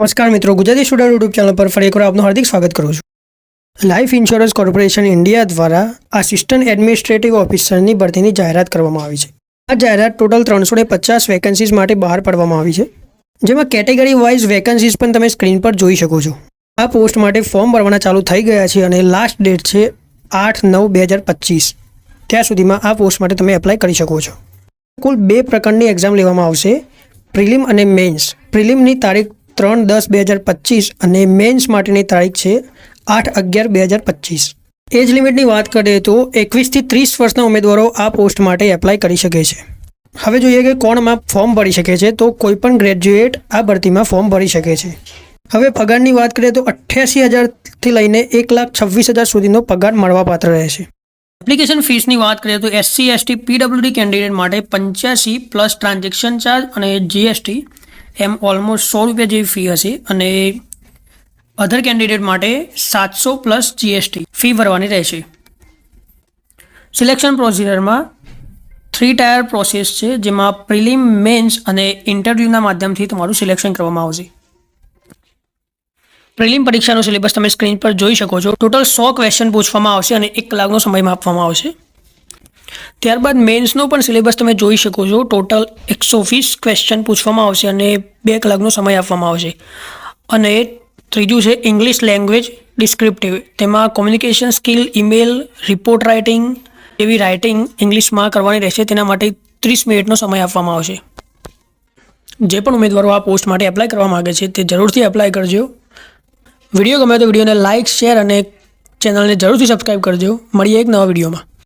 નમસ્કાર મિત્રો, Gujarati student YouTube channel પર ફરી એકવાર આપનું હાર્દિક સ્વાગત કરું છું. લાઈફ ઇન્સ્યોરન્સ કોર્પોરેશન ઇન્ડિયા દ્વારા આસિસ્ટન્ટ એડમિનિસ્ટ્રેટિવ ઓફિસરની ભરતીની જાહેરાત કરવામાં આવી છે. આ જાહેરાત ટોટલ ત્રણસો ને પચાસ વેકન્સીઝ માટે બહાર પાડવામાં આવી છે. જેમાં કેટેગરી વાઇઝ વેકન્સીઝ પણ તમે સ્ક્રીન પર જોઈ શકો છો. આ પોસ્ટ માટે ફોર્મ ભરવાના ચાલુ થઈ ગયા છે અને લાસ્ટ ડેટ છે આઠ નવ બે હજાર પચીસ. ત્યાં સુધીમાં આ પોસ્ટ માટે તમે એપ્લાય કરી શકો છો. કુલ બે પ્રકારની એક્ઝામ લેવામાં આવશે. પ્રિલિમ અને મેન્સ પ્રિલિમની તારીખ ત્રણ દસ બે હજાર પચીસ અને મેન્સ માટેની તારીખ છે આઠ અગિયાર બે હજાર પચીસ. એજ લિમિટની વાત કરીએ તો એકવીસથી ત્રીસ વર્ષના ઉમેદવારો આ પોસ્ટ માટે એપ્લાય કરી શકે છે. હવે જોઈએ કે કોણમાં ફોર્મ ભરી શકે છે તો કોઈપણ ગ્રેજ્યુએટ આ ભરતીમાં ફોર્મ ભરી શકે છે. હવે પગારની વાત કરીએ તો અઠ્યાસી હજારથી લઈને એક લાખ છવ્વીસ હજાર સુધીનો પગાર મળવાપાત્ર રહેશે એપ્લિકેશન ફીસની વાત કરીએ તો એસસી, એસટી, પીડબ્લ્યુડી કેન્ડિડેટ માટે પંચ્યાસી પ્લસ ટ્રાન્ઝેક્શન ચાર્જ અને જીએસટી એમ ઓલમોસ્ટ સો રૂપિયા જેવી ફી હશે અને અધર કેન્ડિડેટ માટે સાતસો પ્લસ જીએસટી ફી ભરવાની રહેશે. સિલેક્શન પ્રોસિજરમાં થ્રી ટાયર પ્રોસેસ છે, જેમાં પ્રિલિમ મેન્સ અને ઇન્ટરવ્યૂના માધ્યમથી તમારું સિલેક્શન કરવામાં આવશે. પ્રિલિમ પરીક્ષાનો સિલેબસ તમે સ્ક્રીન પર જોઈ શકો છો. ટોટલ સો ક્વેશ્ચન પૂછવામાં આવશે અને એક કલાકનો સમયમાં આપવામાં આવશે. ત્યારબાદ મેન્સનો પણ સિલેબસ તમે જોઈ શકો છો. ટોટલ એકસો વીસ ક્વેશ્ચન પૂછવામાં આવશે અને બે કલાકનો સમય આપવામાં આવશે. અને ત્રીજું છે ઇંગ્લિશ લેંગ્વેજ ડિસ્ક્રિપ્ટિવ તેમાં communication skill email report writing એવી રાઇટિંગ ઇંગ્લિશમાં કરવાની રહેશે. તેના માટે ત્રીસ મિનિટનો સમય આપવામાં આવશે. જે પણ ઉમેદવારો આ પોસ્ટ માટે એપ્લાય કરવા માગે છે તે જરૂરથી એપ્લાય કરજો. વીડિયો ગમે તો વિડીયોને લાઇક શેર અને ચેનલને જરૂરથી સબસ્ક્રાઈબ કરજો. મળીએ એક નવા વિડીયોમાં.